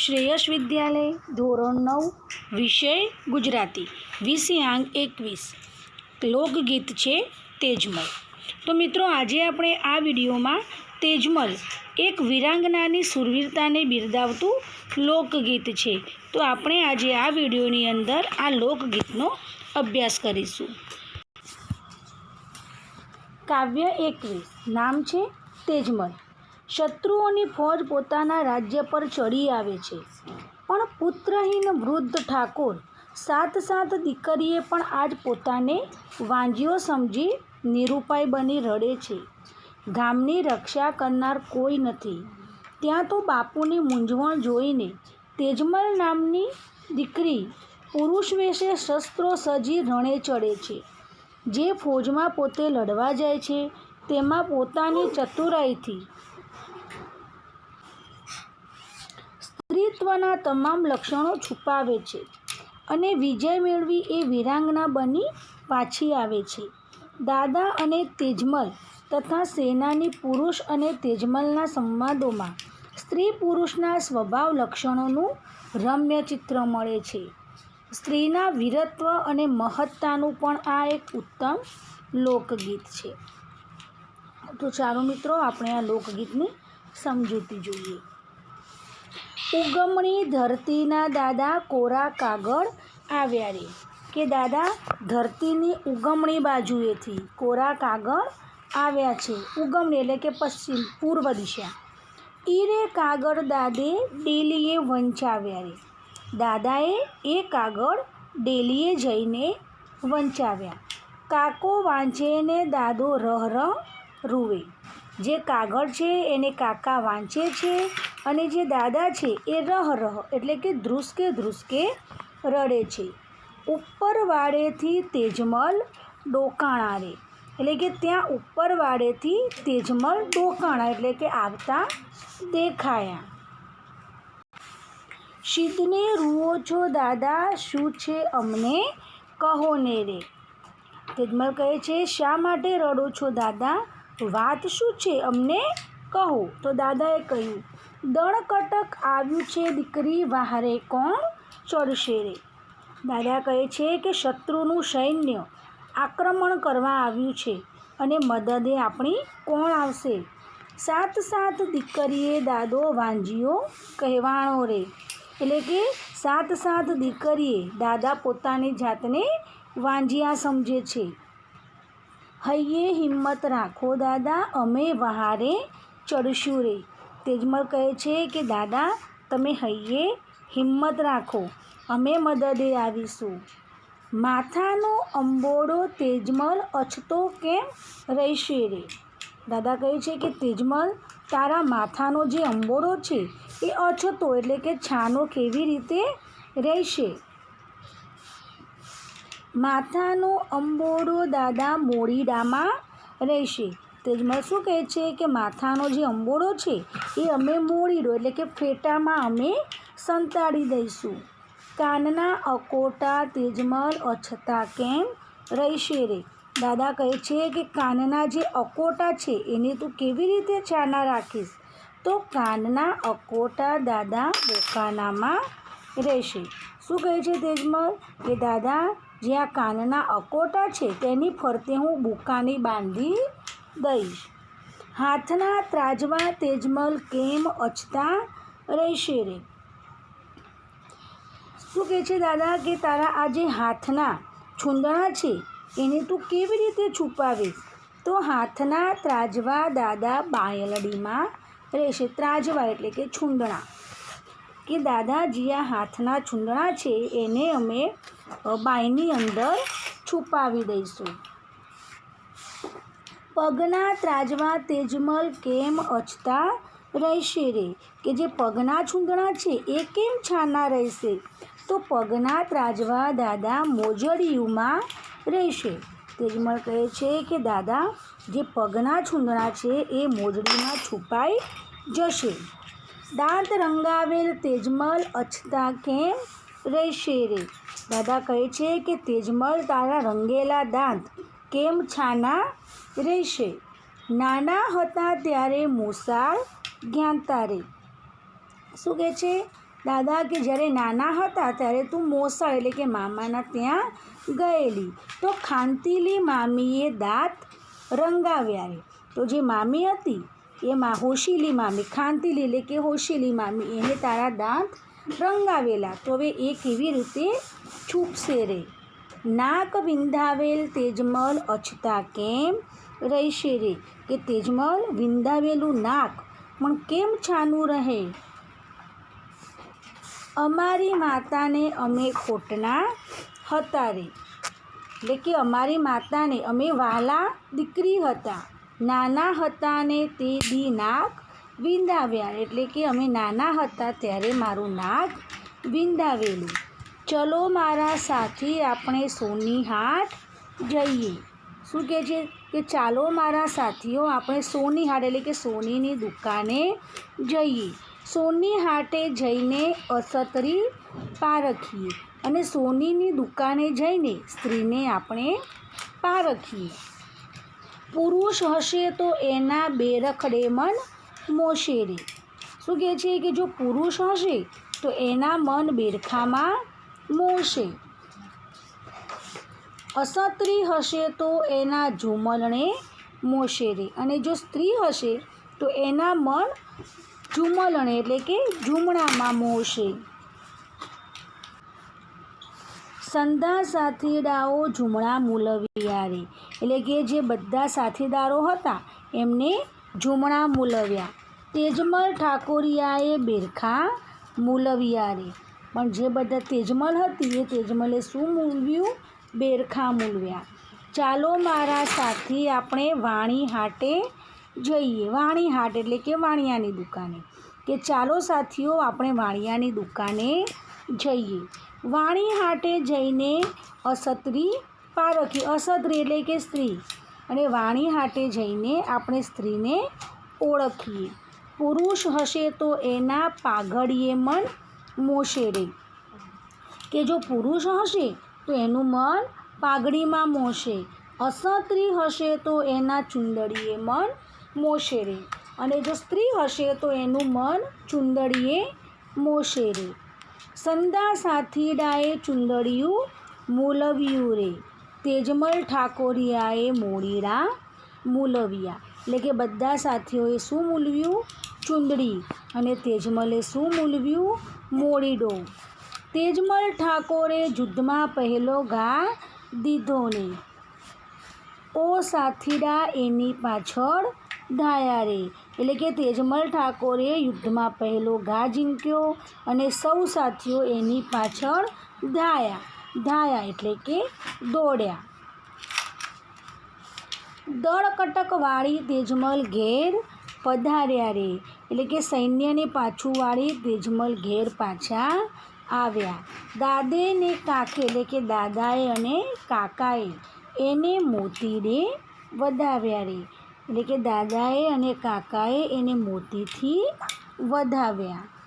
શ્રેયસ વિદ્યાલય, ધોરણ નવ, વિષય ગુજરાતી વિષયાંક એકવીસ. લોકગીત છે તેજમલ. તો મિત્રો, આજે આપણે આ વિડીયોમાં તેજમલ, એક વિરાંગનાની સુરવીરતાને બિરદાવતું લોકગીત છે. તો આપણે આજે આ વિડીયોની અંદર આ લોકગીતનો અભ્યાસ કરીશું. કાવ્ય એકવીસ. નામ છે તેજમલ. શત્રુઓની ફોજ પોતાના રાજ્ય પર ચડી આવે છે. પણ પુત્રહીન વૃદ્ધ ઠાકોર સાત સાત દીકરીએ પણ આજ પોતાને વાંજીઓ સમજી નિરૂપાય બની રડે છે. ગામની રક્ષા કરનાર કોઈ નથી. ત્યાં તો બાપુની મૂંઝવણ જોઈને તેજમલ નામની દીકરી પુરુષ વેશે શસ્ત્રો સજી રણે ચડે છે. જે ફોજમાં પોતે લડવા જાય છે, તેમાં પોતાની ચતુરાઈથી સ્ત્રીત્વના તમામ લક્ષણો છુપાવે છે અને વિજય મેળવી એ વીરાંગના બની પાછી આવે છે. દાદા અને તેજમલ તથા સેનાની પુરુષ અને તેજમલના સંવાદોમાં સ્ત્રી પુરુષના સ્વભાવ લક્ષણોનું રમ્ય ચિત્ર મળે છે. સ્ત્રીના વીરત્વ અને મહત્તાનું પણ આ એક ઉત્તમ લોકગીત છે. તો ચાલો મિત્રો, આપણે આ લોકગીતની સમજૂતી જોઈએ. ઉગમણી ધરતીના દાદા કોરા કાગળ આવ્યા રે. કે દાદા, ધરતીની ઉગમણી બાજુએથી કોરા કાગળ આવ્યા છે. ઉગમણી એટલે કે પશ્ચિમ, પૂર્વ દિશા. ઈરે કાગળ દાદે ડેલીએ વંચાવ્યા રે. દાદાએ એ કાગળ ડેલીએ જઈને વંચાવ્યા. કાકો વાંચે ને દાદો રહ રહ રૂવે. જે કાગળ છે, એને કાકા વાંચે છે અને જે દાદા છે, એ રહ રહ, એટલે કે ધ્રુસકે ધ્રુસકે રડે છે. ઉપર વાડેથી તેજમલ ડોકાણા રે. એટલે કે ત્યાં ઉપર વાડેથી તેજમલ ડોકાણા, એટલે કે આવતા દેખાયા. શીતને રૂઓ છો, દાદા, શું છે અમને કહો ને રે. તેજમલ કહે છે, શા માટે રડો છો, દાદા? વાત શું છે અમને? કહો. તો દાદાએ કહ્યું, દણકટક આવ્યું છે દીકરી, વહારે કોણ ચડશે રે? દાદા કહે છે કે શત્રુનું સૈન્ય આક્રમણ કરવા આવ્યું છે અને મદદે આપણી કોણ આવશે? સાત સાત દીકરીએ દાદો વાંજીઓ કહેવાણો રે. એટલે કે સાત સાત દીકરીએ દાદા પોતાની જાતને વાંજિયા સમજે છે. હૈયે હિંમત રાખો દાદા, અમે વહારે ચડશું રે. તેજમલ કહે છે કે, દાદા, તમે હૈયે હિંમત રાખો, અમે મદદે આવીશું. માથાનો અંબોડો તેજમલ અછતો કેમ રહેશે રે? દાદા કહે છે કે, તેજમલ, તારા માથાનો જે અંબોડો છે એ અછતો એટલે કે છાનો કેવી રીતે રહેશે? માથાનો અંબોડો દાદા મોડીડામાં રહેશે. તેજમાં શું કહે છે કે માથાનો જે અંબોડો છે, એ અમે મોડીડો એટલે કે ફેટામાં અમે સંતાડી દઈશું. કાનના અકોટા તેજમલ અછતા કેમ રહેશે રે? દાદા કહે છે કે કાનના જે અકોટા છે, એને તું કેવી રીતે છાના રાખીશ? તો કાનના અકોટા દાદા બોકાનામાં રહેશે. શું કહે છે તેજમલ કે દાદા જે આ કાનના અકોટા છે તેની ફરતે હું બુકાની બાંધી દઈશ. હાથના ત્રાજવા તેજમલ કેમ અચતા રહેશે રે? શું કહે છે, દાદા, કે તારા આ જે હાથના છૂંદણા છે, એને તું કેવી રીતે છુપાવીશ? તો હાથના ત્રાજવા દાદા બાયલડીમાં રહેશે. ત્રાજવા એટલે કે છૂંદણા. કે દાદાજી આ હાથના છૂંદણા છે, એને અમે બાયની અંદર છુપાવી દઈશું. પગના ત્રાજવા તેજમલ કેમ અચતા રહેશે રે? કે જે પગના છૂંદણા છે, એ કેમ છાના રહેશે? તો પગના ત્રાજવા દાદા મોજડિયુમાં રહેશે. તેજમલ કહે છે કે, દાદા, જે પગના છૂંદણા છે, એ મોજડીમાં છુપાઈ જશે. દાંત રંગાવેલ તેજમલ અછતા કેમ રહેશે રે? દાદા કહે છે કે તેજમલ તારા રંગેલા દાંત કેમ છાના રહેશે? નાના હતા ત્યારે મોસાળ જ્ઞાનતા રે. શું કહે છે? દાદા કે જ્યારે નાના હતા ત્યારે તું મોસાળ એટલે કે મામાના ત્યાં ગયેલી. તો ખાંતીલી મામીએ દાંત રંગાવ્યા રે. તો જે મામી હતી એમાં હોશીલી મામી ખાંતીલી એટલે કે હોશીલી મામી એને તારા દાંત રંગાવેલા. તો હવે એ કેવી રીતે છૂપશે રે? નાક વિંધાવેલ તેજમલ અછતા કેમ રહેશે રે? કે તેજમલ વિંધાવેલું નાક પણ કેમ છાનું રહે? અમારી માતાને અમે ખોટના હતા રે. એટલે કે અમારી માતાને અમે વાલા દીકરી હતા. નાના હતા ને તે દી નાક વિંધાવ્યા એટલે કે અમે નાના હતા ત્યારે મારું નાક વિંધાવેલું ચલો મારા સાથી, આપણે સોની હાટ જઈએ. શું કહે છે? કે ચાલો મારા સાથીઓ, આપણે સોની હાટ, એટલે કે સોનીની દુકાને જઈએ. સોની હાટે જઈને અસતરી પારખીએ અને સોનીની દુકાને જઈને સ્ત્રીને આપણે પારખીએ પુરુષ હશે તો એના બેરખડે મન મોશેરે. શું કહે છે કે જો પુરુષ હશે તો એના મન બેરખામાં મોશે. અસત્રી હશે તો એના ઝુમલણે મોશેરે. અને જો સ્ત્રી હશે તો એના મન ઝુમલણે એટલે કે ઝૂમણામાં મોશે. સંધા સાથીદારો ઝૂમણા મૂલવ્યા રે એટલે કે જે બધા સાથીદારો હતા, એમને ઝૂમણા મૂલવ્યા. તેજમલ ઠાકોરિયાએ બેરખા મૂલવ્યા રે પણ જે બધા તેજમલ હતી, એ તેજમલે શું મૂલવ્યું બેરખા મૂલવ્યા. ચાલો મારા સાથી, આપણે વાણી હાટે જઈએ. વાણી હાટ એટલે કે વાણિયાની દુકાને. કે ચાલો સાથીઓ, આપણે વાણિયાની દુકાને જઈએ. વાણી હાટે જઈને અસત્રી પારખી. અસત્રી એટલે કે સ્ત્રી. અને વાણી હાટે જઈને આપણે સ્ત્રીને ઓળખીએ. પુરુષ હશે તો એના પાઘડીએ મન મોશેરે કે જો પુરુષ હશે તો એનું મન પાઘડીમાં મોશે. અસત્રી હશે તો એના ચુંદડીએ મન મોશેરે અને જો સ્ત્રી હશે તો એનું મન ચુંદડીએ મોશેરે સંદા સાથીડાએ ચુંદડિયું મૂલવ્યું રે તેજમલ ઠાકોરિયાએ મોડીડા મૂલવ્યા. એટલે કે બધા સાથીઓએ શું મૂલવ્યું ચુંદડી. અને તેજમલે શું મૂલવ્યું મોડીડો. તેજમલ ઠાકોરે યુદ્ધમાં પહેલો ઘા દીધો ને ઓ સાથીડા એની પાછળ ધાયા રે એટલે કે તેજમલ ઠાકોરે યુદ્ધમાં પહેલો ઘા ઝીંક્યો અને સૌ સાથીઓ એની પાછળ ધાયા. ધાયા એટલે કે દોડ્યા. દળકટકવાળી તેજમલ ઘેર પધાર્યા રે. એટલે કે સૈન્યને પાછું વાળી તેજમલ ઘેર પાછા આવ્યા. દાદે ને કાકે એટલે કે દાદાએ અને કાકાએ એને મોતીને વધાવ્યા રે. એટલે કે દાદાએ અને કાકાએ એને મોતીથી વધાવ્યા.